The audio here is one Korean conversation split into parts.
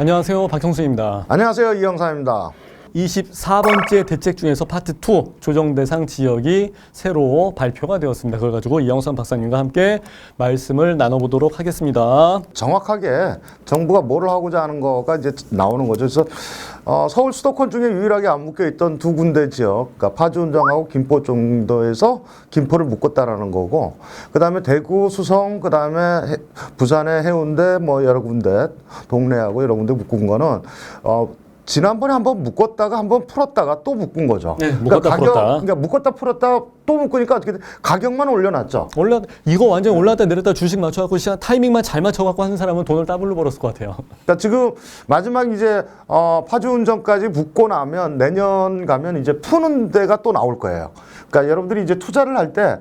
안녕하세요. 박형수입니다. 안녕하세요 이영사입니다. 24번째 대책 중에서 파트 2 조정 대상 지역이 새로 발표가 되었습니다. 그걸 가지고 이영선 박사님과 함께 말씀을 나눠보도록 하겠습니다. 정확하게 정부가 뭘 하고자 하는 거가 이제 나오는 거죠. 그래서 어, 서울 수도권 중에 유일하게 안 묶여 있던 두 군데 지역, 그러니까 파주 운정하고 김포 정도에서 김포를 묶었다라는 거고, 그 다음에 대구, 수성, 그 다음에 부산의 해운대, 뭐 여러 군데 동래하고 여러 군데 묶은 거는 어, 지난번에 한번 묶었다가 한번 풀었다가 또 묶은 거죠. 네, 묶었다 가격, 풀었다. 그러니까 묶었다 풀었다 또 묶으니까 어떻게 돼? 가격만 올려놨죠. 올라 이거 완전 히 올랐다 내렸다 주식 맞춰갖고 시간 타이밍만 잘 맞춰갖고 하는 사람은 돈을 더블로 벌었을 것 같아요. 그러니까 지금 마지막 이제 어, 파주운전까지 붙고 나면 내년 가면 이제 푸는 데가 또 나올 거예요. 그러니까 여러분들이 이제 투자를 할때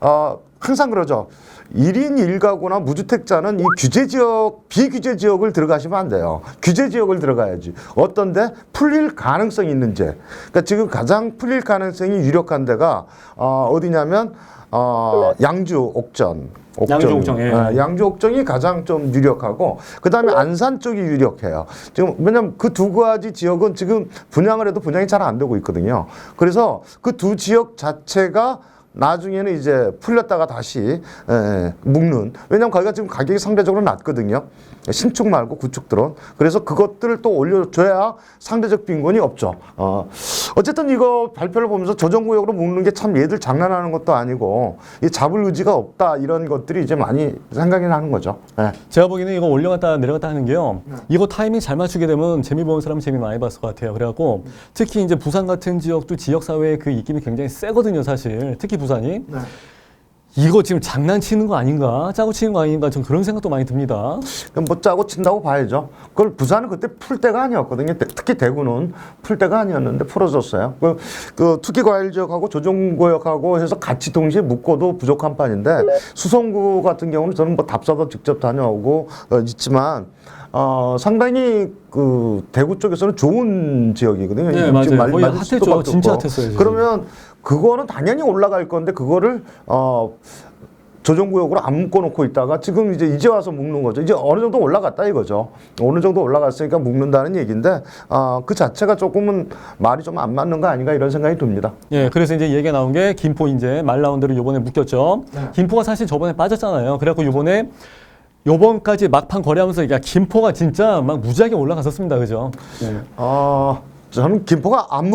어, 항상 그러죠. 일인 일가구나 무주택자는 이 규제 지역, 비규제 지역을 들어가시면 안 돼요. 규제 지역을 들어가야지. 어떤데 풀릴 가능성이 있는지. 그러니까 지금 가장 풀릴 가능성이 유력한 데가 어, 어디냐면 어, 양주 옥전. 양주 옥정, 예. 예, 양주 옥정이 가장 좀 유력하고 그다음에 안산 쪽이 유력해요. 지금 왜냐면 그 두 가지 지역은 지금 분양을 해도 분양이 잘 안 되고 있거든요. 그래서 그 두 지역 자체가 나중에는 이제 풀렸다가 다시 에, 묶는 왜냐면 거기가 지금 가격이 상대적으로 낮거든요 신축 말고 구축들은 그래서 그것들을 또 올려줘야 상대적 빈곤이 없죠 어, 어쨌든 이거 발표를 보면서 조정구역으로 묶는 게 참 얘들 장난하는 것도 아니고 이 잡을 의지가 없다 이런 것들이 이제 많이 생각이 나는 거죠 예. 제가 보기에는 이거 올려갔다 내려갔다 하는 게요. 이거 타이밍 잘 맞추게 되면 재미 보는 사람은 재미 많이 봤을 것 같아요. 그래갖고 특히 이제 부산 같은 지역도 지역 사회의 그 입김이 굉장히 세거든요, 사실. 특히 부산이. 이거 지금 장난치는 거 아닌가? 짜고 치는 거 아닌가? 전 그런 생각도 많이 듭니다. 그럼 뭐 짜고 친다고 봐야죠. 그걸 부산은 그때 풀 때가 아니었거든요. 대- 특히 대구는 풀 때가 아니었는데 풀어줬어요. 그, 그 투기과일 지역하고 조정구역하고 해서 같이 동시에 묶어도 부족한 판인데 수성구 같은 경우는 저는 뭐 답사도 직접 다녀오고 어, 있지만 어, 상당히 그 대구 쪽에서는 좋은 지역이거든요. 네, 지금 맞아요. 말- 거의 핫했죠. 진짜. 핫했어요, 지금. 그러면 그거는 당연히 올라갈 건데 그거를 어 조정구역으로 안 묶어놓고 있다가 지금 이제 이제 와서 묶는 거죠. 이제 어느 정도 올라갔다 이거죠. 어느 정도 올라갔으니까 묶는다는 얘기인데 아, 그 자체가 조금은 말이 좀 안 맞는 거 아닌가 이런 생각이 듭니다. 예, 그래서 이제 얘기가 나온 게 김포 이제 말 나온 대로 요번에 묶였죠. 네. 김포가 사실 저번에 빠졌잖아요. 그래갖고 요번에 요번까지 막판 거래하면서 야 김포가 진짜 막 무지하게 올라갔었습니다, 그죠? 예. 어, 저는 김포가 안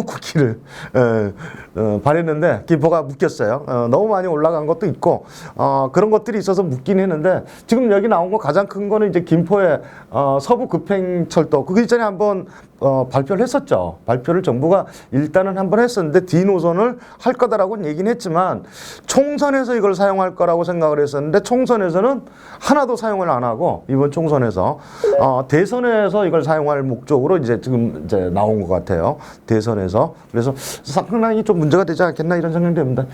어, 바랬는데 김포가 묶였어요. 어, 너무 많이 올라간 것도 있고 어, 그런 것들이 있어서 묶긴 했는데 지금 여기 나온 거 가장 큰 거는 이제 김포의 어, 서부 급행철도 그거 이전에 한번 어, 발표를 했었죠. 발표를 정부가 일단은 한 번 했었는데 D 노선을 할 거다라고는 얘기는 했지만 총선에서 이걸 사용할 거라고 생각을 했었는데 총선에서는 하나도 사용을 안 하고 이번 총선에서 어, 대선에서 이걸 사용할 목적으로 이제 지금 이제 나온 것 같아요. 대선에서 그래서 상당히 좀 문제가 되지 않겠나 이런 생각이 듭니다.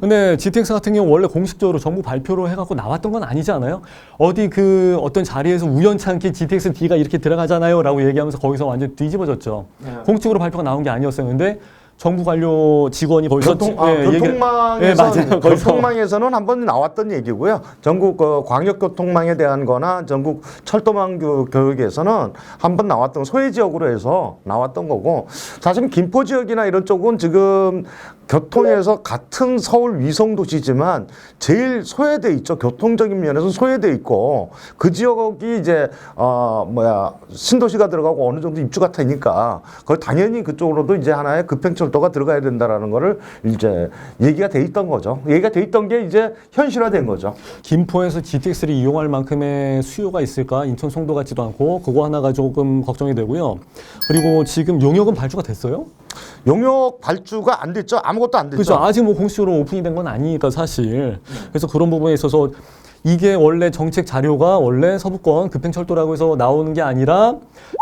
근데 GTX 같은 경우 원래 공식적으로 정부 발표로 해갖고 나왔던 건 아니지 않아요? 어디 그 어떤 자리에서 우연찮게 GTX D가 이렇게 들어가잖아요 라고 얘기하면서 거기서 완전 뒤 집어졌죠. 공식적으로 발표가 나온 게 아니었어요. 근데 정부 관료 직원이 거기서 교통, 아, 예, 교통망에서 예, 교통망에서는 한 번 나왔던 얘기고요. 전국 그 광역교통망에 대한-거나 전국 철도망 교- 교육에서는 한 번 나왔던 소외 지역으로 해서 나왔던 거고 사실 김포 지역이나 이런 쪽은 지금 교통에서 같은 서울 위성 도시지만 제일 소외돼 있죠. 교통적인 면에서 소외돼 있고 그 지역이 이제 어 뭐야 신도시가 들어가고 어느 정도 입주가 되니까 그 당연히 그쪽으로도 이제 하나의 급행철도가 들어가야 된다라는 거를 이제 얘기가 돼 있던 거죠. 얘기가 돼 있던 게 이제 현실화된 거죠. 김포에서 GTX를 이용할 만큼의 수요가 있을까? 인천 송도 같지도 않고 그거 하나가 조금 걱정이 되고요. 그리고 지금 용역은 발주가 됐어요? 용역 발주가 안 됐죠. 아무 것도 안 됐죠. 그렇죠. 아직 뭐 공식적으로 오픈이 된 건 아니니까 사실. 그래서 그런 부분에 있어서 이게 원래 정책 자료가 원래 서부권 급행철도라고 해서 나오는 게 아니라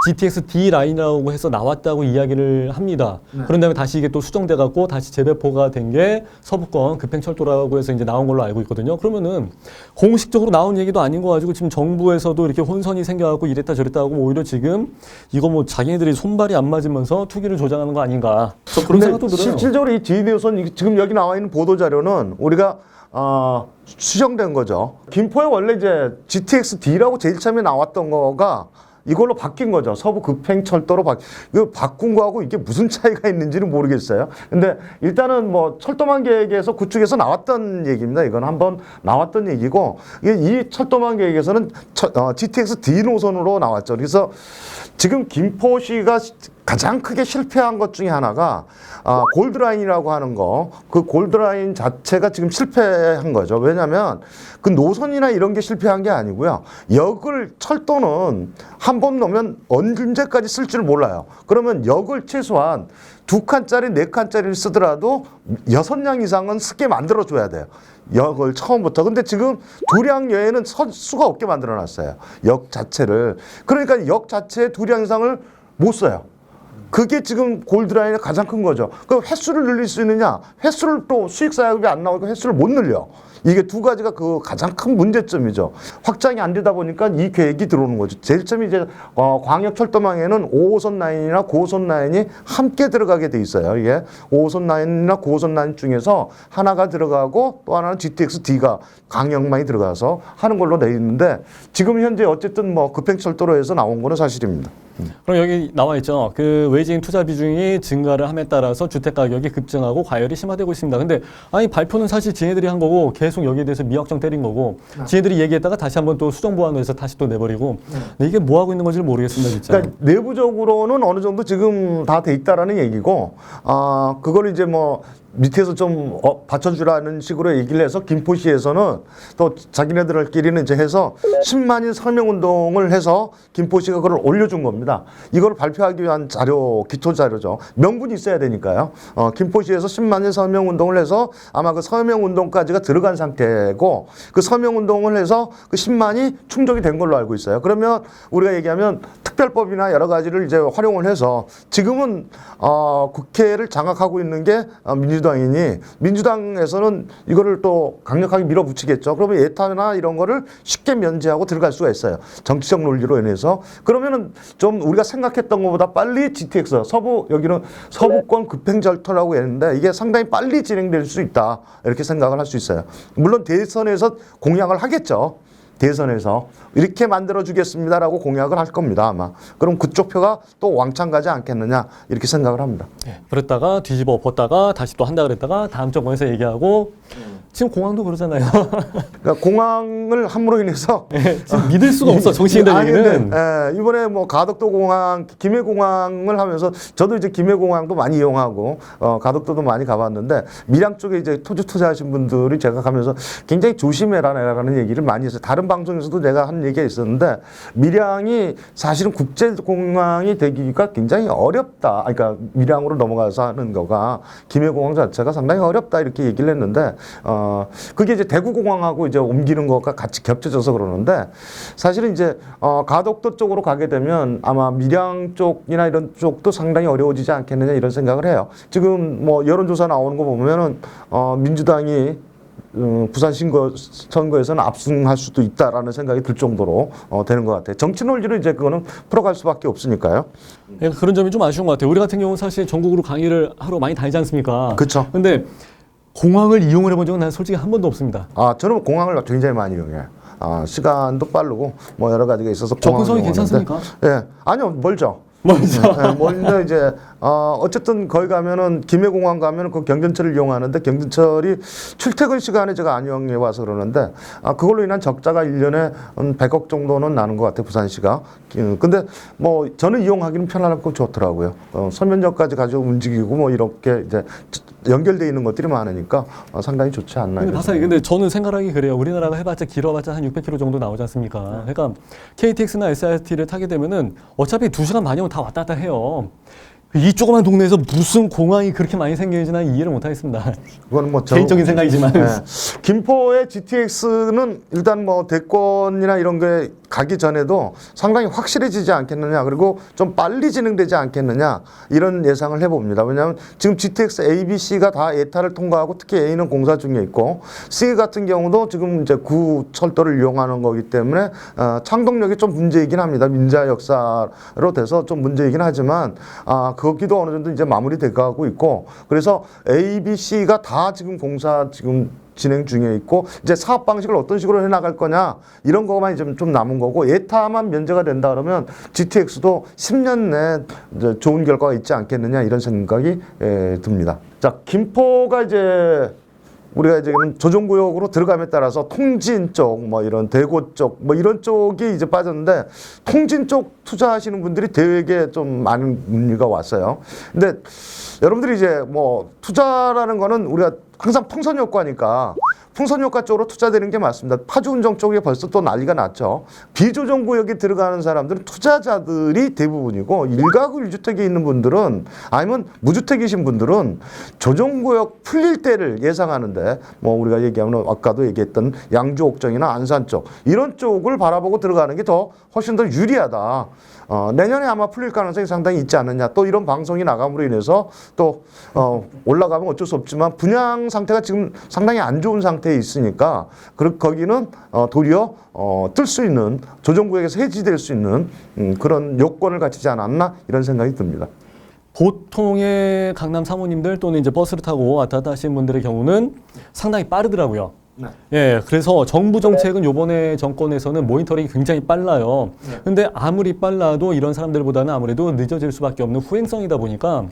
GTX D 라인이라고 해서 나왔다고 이야기를 합니다. 그런 다음에 다시 이게 또 수정돼 갖고 다시 재배포가 된 게 서부권 급행철도라고 해서 이제 나온 걸로 알고 있거든요. 그러면은 공식적으로 나온 얘기도 아닌 거 가지고 지금 정부에서도 이렇게 혼선이 생겨 갖고 이랬다 저랬다 하고 오히려 지금 이거 뭐 자기네들이 손발이 안 맞으면서 투기를 조장하는 거 아닌가. 저 그런 생각도 들어요. 실질적으로 이 디니우선 지금 여기 나와 있는 보도 자료는 우리가 어, 수정된 거죠. 김포에 원래 이제 GTX D라고 제일 처음에 나왔던 거가 이걸로 바뀐 거죠. 서부 급행철도로 바, 이거 바꾼 거하고 이게 무슨 차이가 있는지는 모르겠어요. 근데 일단은 뭐 철도망 계획에서 구축에서 나왔던 얘기입니다. 이건 한번 나왔던 얘기고 이 철도망 계획에서는 처- 어, GTX D 노선으로 나왔죠. 그래서 지금 김포시가 가장 크게 실패한 것 중에 하나가 아, 골드라인이라고 하는 거, 그 골드라인 자체가 지금 실패한 거죠. 왜냐하면 그 노선이나 이런 게 실패한 게 아니고요. 역을 철도는 한 번 넣으면 언제까지 쓸 줄 몰라요. 그러면 역을 최소한 두 칸짜리, 네 칸짜리를 쓰더라도 여섯 량 이상은 쓰게 만들어 줘야 돼요. 역을 처음부터. 근데 지금 두량 여에는 설 수가 없게 만들어 놨어요. 역 자체를. 그러니까 역 자체에 두량 이상을 못 써요. 그게 지금 골드라인의 가장 큰 거죠. 그럼 횟수를 늘릴 수 있느냐? 횟수를 또 수익 사업이 안 나오니까 횟수를 못 늘려. 이게 두 가지가 그 가장 큰 문제점이죠. 확장이 안 되다 보니까 이 계획이 들어오는 거죠. 제일 처음 이제 어, 광역 철도망에는 5호선 라인이나 9호선 라인이 함께 들어가게 돼 있어요. 이게 5호선 라인이나 9호선 라인 중에서 하나가 들어가고 또 하나는 GTX D가 강역망이 들어가서 하는 걸로 돼 있는데 지금 현재 어쨌든 뭐 급행철도로 해서 나온 거는 사실입니다. 그럼 여기 나와 있죠. 그 외지인 투자 비중이 증가를 함에 따라서 주택 가격이 급증하고 과열이 심화되고 있습니다. 근데 아니 발표는 사실 지네들이 한 거고 계속 여기에 대해서 미확정 때린 거고 지네들이 얘기했다가 다시 한번 또 수정 보완해서 다시 또 내버리고 근데 이게 뭐 하고 있는 건지 모르겠습니다, 진짜. 그러니까 내부적으로는 어느 정도 지금 다 돼 있다라는 얘기고, 아 그걸 이제 뭐 밑에서 좀 어, 받쳐주라는 식으로 얘기를 해서 김포시에서는 또 자기네들끼리는 이제 해서 10만인 서명 운동을 해서 김포시가 그걸 올려준 겁니다. 이걸 발표하기 위한 자료, 기초 자료죠. 명분이 있어야 되니까요. 어, 김포시에서 10만인 서명 운동을 해서 아마 그 서명 운동까지가 들어간 상태고 그 서명 운동을 해서 그 10만이 충족이 된 걸로 알고 있어요. 그러면 우리가 얘기하면 특별법이나 여러 가지를 이제 활용을 해서 지금은 어, 국회를 장악하고 있는 게 어, 민주당이니 민주당에서는 이거를 또 강력하게 밀어붙이겠죠. 그러면 예타나 이런 거를 쉽게 면제하고 들어갈 수가 있어요. 정치적 논리로 인해서 그러면은 좀 우리가 생각했던 것보다 빨리 GTX 서부 여기는 서부권 급행절터라고 했는데 이게 상당히 빨리 진행될 수 있다 이렇게 생각을 할 수 있어요. 물론 대선에서 공약을 하겠죠. 대선에서 이렇게 만들어 주겠습니다라고 공약을 할 겁니다 아마 그럼 그쪽 표가 또 왕창 가지 않겠느냐 이렇게 생각을 합니다 예, 그랬다가 뒤집어 엎었다가 다시 또 한다 그랬다가 다음 정권에서 얘기하고 지금 공항도 그러잖아요. 그러니까 공항을 함으로 인해서 지금 믿을 수가 없어 정치인들에게는. 아니, 근데, 예, 이번에 뭐 가덕도 공항, 김해 공항을 하면서 저도 이제 김해 공항도 많이 이용하고 어, 가덕도도 많이 가봤는데 밀양 쪽에 이제 토지 투자하신 분들이 제가 가면서 굉장히 조심해라라는 얘기를 많이 했어요. 다른 방송에서도 내가 한 얘기가 있었는데 밀양이 사실은 국제 공항이 되기가 굉장히 어렵다. 아, 그러니까 밀양으로 넘어가서 하는 거가 김해 공항 자체가 상당히 어렵다 이렇게 얘기를 했는데 어, 그게 이제 대구 공항하고 이제 옮기는 것과 같이 겹쳐져서 그러는데 사실은 이제 어, 가덕도 쪽으로 가게 되면 아마 밀양 쪽이나 이런 쪽도 상당히 어려워지지 않겠느냐 이런 생각을 해요. 지금 뭐 여론조사 나오는 거 보면은 어, 민주당이 어, 부산 신거 선거에서는 압승할 수도 있다라는 생각이 들 정도로 어, 되는 것 같아요. 정치 논리로 이제 그거는 풀어갈 수밖에 없으니까요. 그러니까 그런 점이 좀 아쉬운 것 같아요. 우리 같은 경우는 사실 전국으로 강의를 하러 많이 다니지 않습니까? 그쵸. 근데 공항을 이용을 해본 적은 난 솔직히 한 번도 없습니다. 아 저는 공항을 굉장히 많이 이용해요. 아 시간도 빠르고 뭐 여러 가지가 있어서 접근성이 이용하는데, 괜찮습니까? 예, 아니요 멀죠. 먼저 예, 멀는데 이제 어, 어쨌든 거기 가면은 김해공항 가면은 그 경전철을 이용하는데 경전철이 출퇴근 시간에 제가 안 이용해 와서 그러는데 아 그걸로 인한 적자가 일년에한 100억 정도는 나는 것 같아요 부산시가. 음, 근데 뭐 저는 이용하기는 편안하고 좋더라고요. 어, 서면역까지 가지고 움직이고 뭐 이렇게 이제 연결돼 있는 것들이 많으니까 어, 상당히 좋지 않나. 근데 박사님, 근데 저는 생각하기 그래요. 우리나라가 해봤자 길어봤자 한 600km 정도 나오지 않습니까? 그러니까 KTX나 SRT를 타게 되면은 어차피 2시간 반이면 다 왔다 갔다 해요. 이 조그만 동네에서 무슨 공항이 그렇게 많이 생기는지 난 이해를 못하겠습니다. 그거는 뭐 저- 개인적인 생각이지만. 예. 김포의 GTX는 일단 뭐 대권이나 이런 게 가기 전에도 상당히 확실해지지 않겠느냐 그리고 좀 빨리 진행되지 않겠느냐 이런 예상을 해봅니다. 왜냐하면 지금 GTX A, B, C가 다 예타를 통과하고 특히 A는 공사 중에 있고 C 같은 경우도 지금 이제 구 철도를 이용하는 거기 때문에 어, 창동력이 좀 문제이긴 합니다. 민자 역사로 돼서 좀 문제이긴 하지만 아 거기도 어느 정도 이제 마무리돼 가고 있고 그래서 A, B, C가 다 지금 공사 지금 진행 중에 있고 이제 사업 방식을 어떤 식으로 해 나갈 거냐 이런 거만 이제 좀 남은 거고 예타만 면제가 된다 그러면 GTX도 10년 내 좋은 결과가 있지 않겠느냐 이런 생각이 에, 듭니다. 자 김포가 이제 우리가 이제 조정구역으로 들어감에 따라서 통진 쪽, 뭐 이런 대구 쪽, 뭐 이런 쪽이 이제 빠졌는데 통진 쪽 투자하시는 분들이 되게 좀 많은 문의가 왔어요. 근데 여러분들이 이제 뭐 투자라는 거는 우리가 항상 풍선 효과니까 풍선 효과 쪽으로 투자되는 게 맞습니다. 파주 운정 쪽에 벌써 또 난리가 났죠. 비조정 구역에 들어가는 사람들은 투자자들이 대부분이고 일가구 일주택에 있는 분들은 아니면 무주택이신 분들은 조정 구역 풀릴 때를 예상하는데 뭐 우리가 얘기하면 아까도 얘기했던 양주 옥정이나 안산 쪽 이런 쪽을 바라보고 들어가는 게 더 훨씬 더 유리하다. 어, 내년에 아마 풀릴 가능성이 상당히 있지 않느냐. 또 이런 방송이 나감으로 인해서 또 어, 올라가면 어쩔 수 없지만 분양 상태가 지금 상당히 안 좋은 상태에 있으니까 그 거기는 어, 도리어 어, 뜰 수 있는 조정구역에서 해지될 수 있는 음, 그런 요건을 갖추지 않았나 이런 생각이 듭니다. 보통의 강남 사모님들 또는 이제 버스를 타고 왔다 갔다 하시는 분들의 경우는 상당히 빠르더라고요. 네. 예, 그래서 정부 정책은 요번에 정권에서는 모니터링이 굉장히 빨라요. 근데 아무리 빨라도 이런 사람들보다는 아무래도 늦어질 수밖에 없는 후행성이다 보니까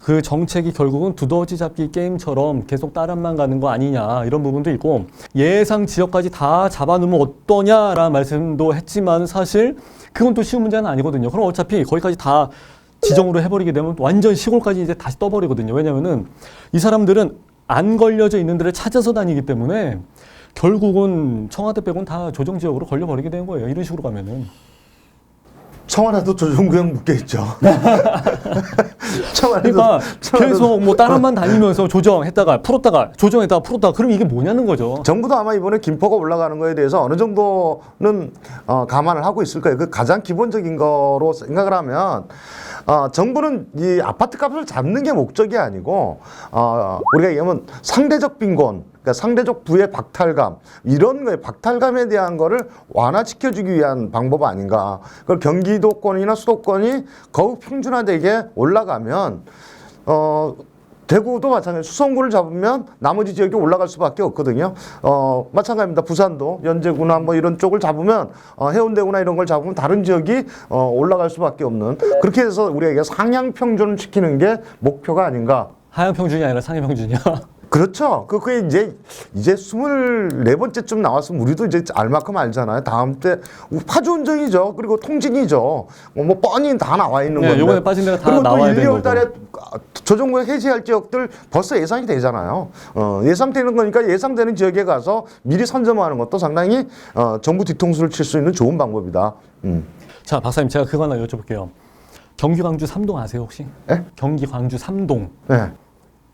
그 정책이 결국은 두더지 잡기 게임처럼 계속 따라만 가는 거 아니냐 이런 부분도 있고 예상 지역까지 다 잡아놓으면 어떠냐라는 말씀도 했지만 사실 그건 또 쉬운 문제는 아니거든요. 그럼 어차피 거기까지 다 지정으로 해버리게 되면 완전 시골까지 이제 다시 떠버리거든요. 왜냐면은 이 사람들은 안 걸려져 있는 데를 찾아서 다니기 때문에 결국은 청와대 빼곤 다 조정 지역으로 걸려버리게 되는 거예요. 이런 식으로 가면은. 청와대도 조정구역 묶여 있죠. 청와대도 그러니까 청와대도- 계속 뭐 따라만 다니면서 조정했다가 풀었다가 조정했다가 풀었다가 그럼 이게 뭐냐는 거죠. 정부도 아마 이번에 김포가 올라가는 거에 대해서 어느 정도는 어, 감안을 하고 있을 거예요. 그 가장 기본적인 거로 생각을 하면 어, 정부는 이 아파트 값을 잡는 게 목적이 아니고 어, 우리가 얘기하면 상대적 빈곤, 그러니까 상대적 부의 박탈감 이런 거에 박탈감에 대한 거를 완화시켜주기 위한 방법 아닌가. 그걸 경기도권이나 수도권이 거의 평준화되게 올라가면 어. 대구도 마찬가지. 수성구를 잡으면 나머지 지역이 올라갈 수밖에 없거든요. 어, 마찬가지입니다. 부산도 연제구나 뭐 이런 쪽을 잡으면 어, 해운대구나 이런 걸 잡으면 다른 지역이 어, 올라갈 수밖에 없는 그렇게 해서 우리가 상향 평준을 시키는 게 목표가 아닌가. 하향 평준이 아니라 상해 평준이야. 그렇죠. 그- 그게 이제 이제 스물네 번째쯤 나왔으면 우리도 이제 알 만큼 알잖아요. 다음 때 파주 운정이죠. 그리고 통진이죠. 뭐, 뭐 뻔히 다 나와 있는 네, 건데. 요번에 빠진 데가 다 그리고 또 나와야 1, 되는 2월 달에 조정구역 해제할 지역들 벌써 예상이 되잖아요. 어, 예상되는 거니까 예상되는 지역에 가서 미리 선점하는 것도 상당히 어, 정부 뒤통수를 칠 수 있는 좋은 방법이다. 음. 자, 박사님 제가 그거 하나 여쭤볼게요. 경기 광주 삼동 아세요 혹시? 예? 경기 광주 삼동 네.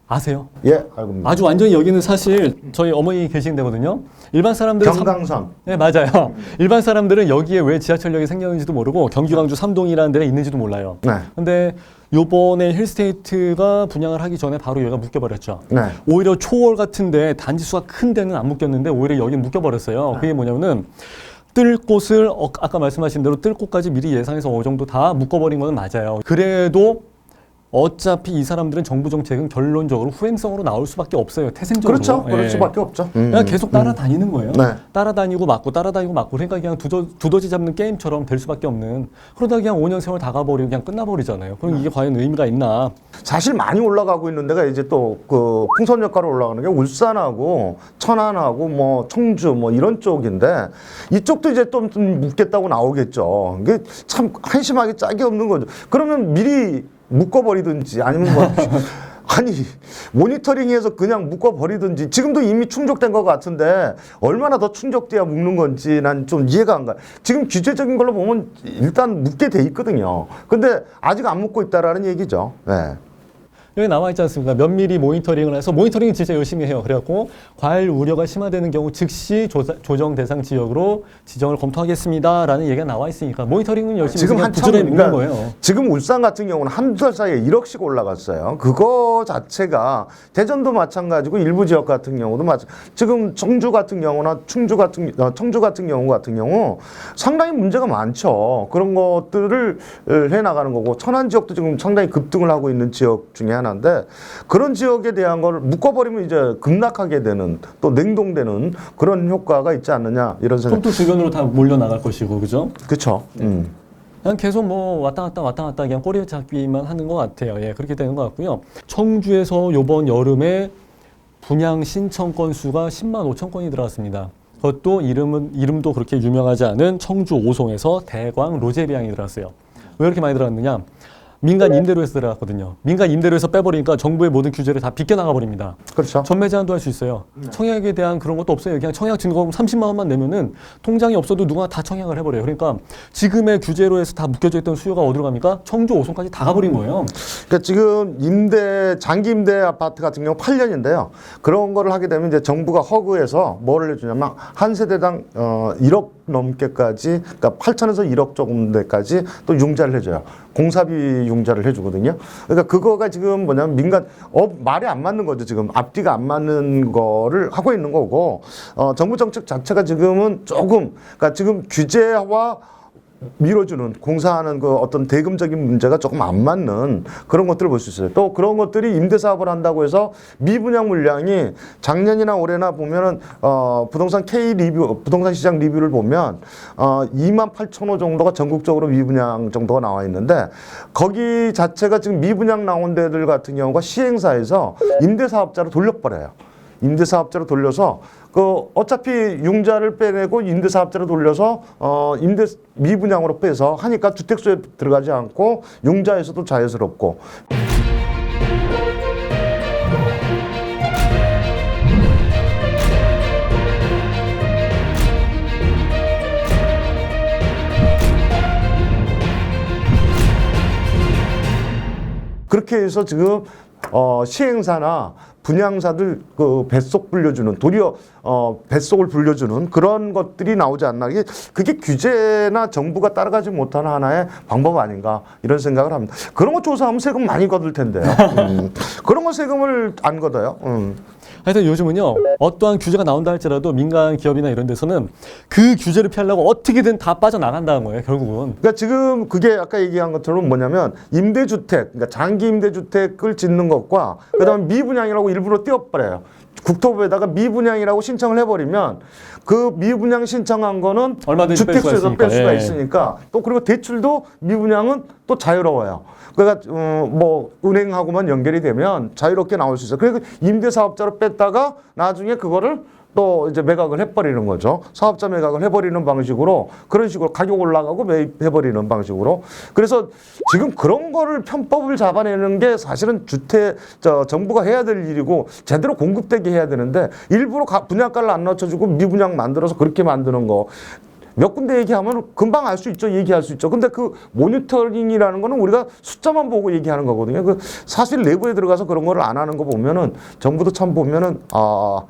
아세요? 예, 알고 있습니다. 아주 완전히 여기는 사실 저희 어머니 계신 데거든요. 일반 사람들은 삼- 경강선. 네 맞아요. 일반 사람들은 여기에 왜 지하철역이 생겼는지도 모르고 경기 광주 삼동이라는 데가 있는지도 몰라요. 네. 근데 요번에 힐스테이트가 분양을 하기 전에 바로 여기가 묶여버렸죠. 네. 오히려 초월 같은데 단지 수가 큰 데는 안 묶였는데 오히려 여기 묶여버렸어요. 그게 뭐냐면은 뜰 곳을 어, 아까 말씀하신 대로 뜰 곳까지 미리 예상해서 어느 정도 다 묶어버린 거는 맞아요. 그래도 어차피 이 사람들은 정부 정책은 결론적으로 후행성으로 나올 수밖에 없어요. 태생적으로. 그렇죠. 그럴 예. 수밖에 없죠. 그냥 계속 따라다니는 거예요. 네. 따라다니고 맞고 따라다니고 맞고 그러니까 그냥 두더, 두더지 잡는 게임처럼 될 수밖에 없는 그러다 그냥 5년 세월 다 가버리고 그냥 끝나버리잖아요. 그럼 이게 과연 의미가 있나? 사실 많이 올라가고 있는 데가 이제 또 그 풍선 효과로 올라가는 게 울산하고 천안하고 뭐 청주 뭐 이런 쪽인데 이쪽도 이제 좀, 좀 묻겠다고 나오겠죠. 이게 참 한심하게 짝이 없는 거죠. 그러면 미리 묶어버리든지 아니면 뭐 아니 모니터링해서 그냥 묶어버리든지 지금도 이미 충족된 것 같은데 얼마나 더 충족돼야 묶는 건지 난 좀 이해가 안 가. 지금 규제적인 걸로 보면 일단 묶게 돼 있거든요. 근데 아직 안 묶고 있다라는 얘기죠. 네. 여기 나와 있지 않습니까? 면밀히 모니터링을 해서 모니터링 진짜 열심히 해요. 그래갖고 과일 우려가 심화되는 경우 즉시 조사- 조정 대상 지역으로 지정을 검토하겠습니다라는 얘기가 나와 있으니까 모니터링은 열심히 지금 한참 묻는 거예요. 그러니까 지금 울산 같은 경우는 한두 달 사이에 1억씩 올라갔어요. 그거 자체가 대전도 마찬가지고 일부 지역 같은 경우도 마찬. 지금 청주 같은 경우나 충주 같은 어, 청주 같은 경우 같은 경우 상당히 문제가 많죠. 그런 것들을 해 나가는 거고 천안 지역도 지금 상당히 급등을 하고 있는 지역 중에 하나 인데 그런 지역에 대한 걸 묶어버리면 이제 급락하게 되는 또 냉동되는 그런 효과가 있지 않느냐 이런 생각. 좀또 주변으로 다 몰려 나갈 것이고 그죠? 그렇죠. 음. 그냥 계속 뭐 왔다 갔다 왔다 갔다 그냥 꼬리 잡기만 하는 것 같아요. 예, 그렇게 되는 것 같고요. 청주에서 요번 여름에 분양 신청 건수가 10만 5천 건이 들어왔습니다. 그것도 이름은 이름도 그렇게 유명하지 않은 청주 오송에서 대광 로제비앙이 들어왔어요. 왜 이렇게 많이 들어왔느냐? 민간 임대료에서 들어갔거든요. 민간 임대료에서 빼버리니까 정부의 모든 규제를 다 비껴나가 버립니다. 그렇죠. 전매 제한도 할 수 있어요. 청약에 대한 그런 것도 없어요. 그냥 청약 증거금 30만 원만 내면은 통장이 없어도 누가 다 청약을 해버려요. 그러니까 지금의 규제로 해서 다 묶여져 있던 수요가 어디로 갑니까? 청주 오송까지 다 가버린 거예요. 그러니까 지금 임대 장기 임대 아파트 같은 경우 8년인데요. 그런 거를 하게 되면 이제 정부가 허그해서 뭐를 해주냐면 한 세대당 어 1억 넘게까지 그러니까 8천에서 1억 정도까지 또 융자를 해줘요. 공사비 융자를 해주거든요. 그러니까 그거가 지금 뭐냐면 민간 어 말이 안 맞는 거죠. 지금 앞뒤가 안 맞는 거를 하고 있는 거고 어 정부 정책 자체가 지금은 조금 그러니까 지금 규제와 밀어주는 공사하는 그 어떤 대금적인 문제가 조금 안 맞는 그런 것들을 볼 수 있어요. 또 그런 것들이 임대 사업을 한다고 해서 미분양 물량이 작년이나 올해나 보면은 어 부동산 K 리뷰 부동산 시장 리뷰를 보면 어 2만 8천 호 정도가 전국적으로 미분양 정도가 나와 있는데 거기 자체가 지금 미분양 나온 데들 같은 경우가 시행사에서 임대 사업자로 돌려버려요. 임대사업자로 돌려서 그 어차피 융자를 빼내고 임대사업자로 돌려서 어 임대 미분양으로 빼서 하니까 주택수에 들어가지 않고 융자에서도 자유스럽고. 그렇게 해서 지금 어, 시행사나 분양사들 그 뱃속 불려주는 도리어 어, 뱃속을 불려주는 그런 것들이 나오지 않나 이게 그게 규제나 정부가 따라가지 못하는 하나의 방법 아닌가 이런 생각을 합니다. 그런 거 조사하면 세금 많이 거둘 텐데요. 음. 그런 거 세금을 안 걷어요. 음. 하여튼 요즘은요 어떠한 규제가 나온다 할지라도 민간 기업이나 이런 데서는 그 규제를 피하려고 어떻게든 다 빠져나간다는 거예요 결국은 그러니까 지금 그게 아까 얘기한 것처럼 뭐냐면 임대주택, 그러니까 장기 임대주택을 짓는 것과 그다음에 미분양이라고 일부러 띄워버려요. 국토부에다가 미분양이라고 신청을 해버리면 그 미분양 신청한 거는 얼마든지 주택수에서 뺄 수가 있으니까, 예. 있으니까 또 그리고 대출도 미분양은 또 자유로워요. 그러니까 어, 뭐 은행하고만 연결이 되면 자유롭게 나올 수 있어요. 그리고 임대사업자로 뺐다가 나중에 그거를 또 이제 매각을 해버리는 거죠. 사업자 매각을 해버리는 방식으로 그런 식으로 가격 올라가고 매입해버리는 방식으로. 그래서 지금 그런 거를 편법을 잡아내는 게 사실은 주택 저 정부가 해야 될 일이고 제대로 공급되게 해야 되는데 일부러 가- 분양가를 안 낮춰주고 미분양 만들어서 그렇게 만드는 거. 몇 군데 얘기하면 금방 알 수 있죠. 얘기할 수 있죠. 근데 그 모니터링이라는 거는 우리가 숫자만 보고 얘기하는 거거든요. 그 사실 내부에 들어가서 그런 거를 안 하는 거 보면은 정부도 참 보면은 아,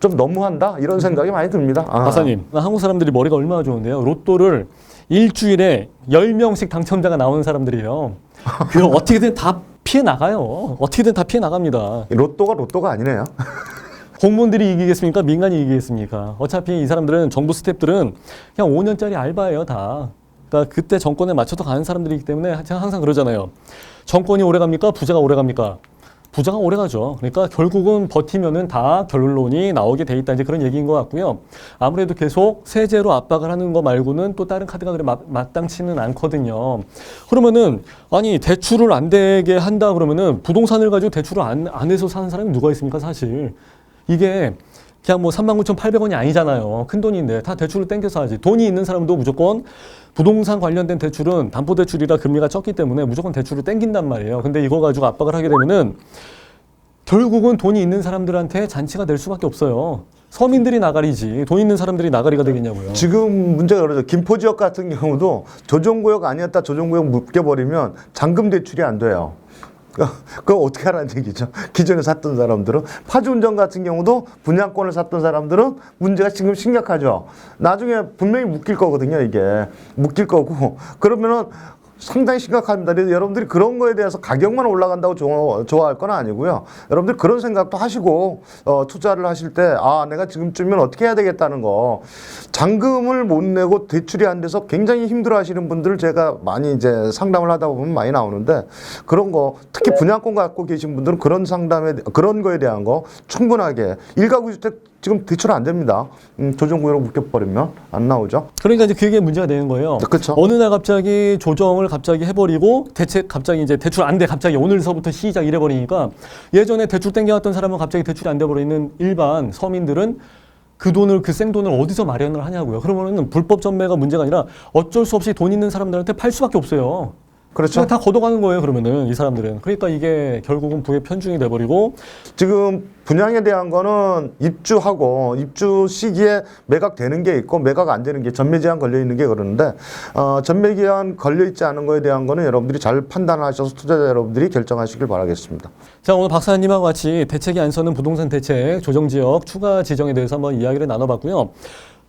좀 너무한다 이런 생각이 많이 듭니다. 아. 박사님 한국 사람들이 머리가 얼마나 좋은데요 로또를 일주일에 10명씩 당첨자가 나오는 사람들이에요 그걸 어떻게든 다 피해 나가요 어떻게든 다 피해 나갑니다 로또가 로또가 아니네요. 공무원들이 이기겠습니까? 민간이 이기겠습니까? 어차피 이 사람들은 정부 스탭들은 그냥 5년짜리 알바예요, 다. 그러니까 그때 정권에 맞춰서 가는 사람들이기 때문에 제가 항상 그러잖아요. 정권이 오래 갑니까? 부자가 오래 갑니까? 부자가 오래 가죠. 그러니까 결국은 버티면은 다 결론이 나오게 돼 있다. 이제 그런 얘기인 것 같고요. 아무래도 계속 세제로 압박을 하는 거 말고는 또 다른 카드가 그래 마, 마땅치는 않거든요. 그러면은 아니 대출을 안 되게 한다 그러면은 부동산을 가지고 대출을 안, 안 해서 사는 사람이 누가 있습니까, 사실. 이게 그냥 뭐 39,800원이 아니잖아요. 큰 돈인데 다 대출을 땡겨서 하지. 돈이 있는 사람도 무조건 부동산 관련된 대출은 담보 대출이라 금리가 적기 때문에 무조건 대출을 땡긴단 말이에요. 근데 이거 가지고 압박을 하게 되면은 결국은 돈이 있는 사람들한테 잔치가 될 수밖에 없어요. 서민들이 나가리지 돈 있는 사람들이 나가리가 되겠냐고요. 지금 문제가 그러죠. 김포 지역 같은 경우도 조정구역 아니었다 조정구역 묶여버리면 잔금 대출이 안 돼요. 그거 어떻게 하라는 얘기죠. 기존에 샀던 사람들은 파주운전 같은 경우도 분양권을 샀던 사람들은 문제가 지금 심각하죠. 나중에 분명히 묶일 거거든요. 이게 묶일 거고 그러면은 상당히 심각합니다. 그래서 여러분들이 그런 거에 대해서 가격만 올라간다고 좋아, 좋아할 건 아니고요. 여러분들 그런 생각도 하시고 어, 투자를 하실 때 아 내가 지금쯤이면 어떻게 해야 되겠다는 거 잔금을 못 내고 대출이 안 돼서 굉장히 힘들어하시는 분들 제가 많이 이제 상담을 하다 보면 많이 나오는데 그런 거 특히 분양권 갖고 계신 분들은 그런 상담에 그런 거에 대한 거 충분하게 일가구 주택 지금 대출 안 됩니다. 음, 조정 구역으로 묶여버리면 안 나오죠. 그러니까 이제 그게 문제가 되는 거예요. 그쵸. 어느 날 갑자기 조정을 갑자기 해버리고 대책 갑자기 이제 대출 안 돼 갑자기 오늘서부터 시작 이래버리니까 예전에 대출 땡겨왔던 사람은 갑자기 대출이 안 돼버리는 일반 서민들은 그 돈을 그 생돈을 어디서 마련을 하냐고요. 그러면은 불법 전매가 문제가 아니라 어쩔 수 없이 돈 있는 사람들한테 팔 수밖에 없어요. 그렇죠. 그냥 다 걷어가는 거예요. 그러면은 이 사람들은 그러니까 이게 결국은 부의 편중이 돼버리고 지금 분양에 대한 거는 입주하고 입주 시기에 매각되는 게 있고 매각 안 되는 게 전매 제한 걸려 있는 게 그러는데 어, 전매 제한 걸려 있지 않은 거에 대한 거는 여러분들이 잘 판단하셔서 투자자 여러분들이 결정하시길 바라겠습니다. 자 오늘 박사님하고 같이 대책이 안 서는 부동산 대책 조정 지역 추가 지정에 대해서 한번 이야기를 나눠봤고요.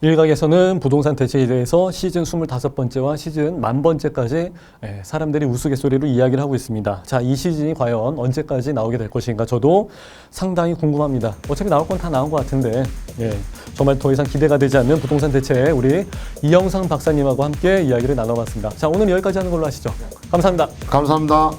일각에서는 부동산 대책에 대해서 시즌 25번째와 시즌 만 번째까지 예, 사람들이 우스갯소리로 이야기를 하고 있습니다. 자, 이 시즌이 과연 언제까지 나오게 될 것인가 저도 상당히 궁금합니다. 어차피 나올 건 다 나온 것 같은데 예, 정말 더 이상 기대가 되지 않는 부동산 대책 우리 이영상 박사님하고 함께 이야기를 나눠봤습니다. 자, 오늘 여기까지 하는 걸로 하시죠. 감사합니다. 감사합니다.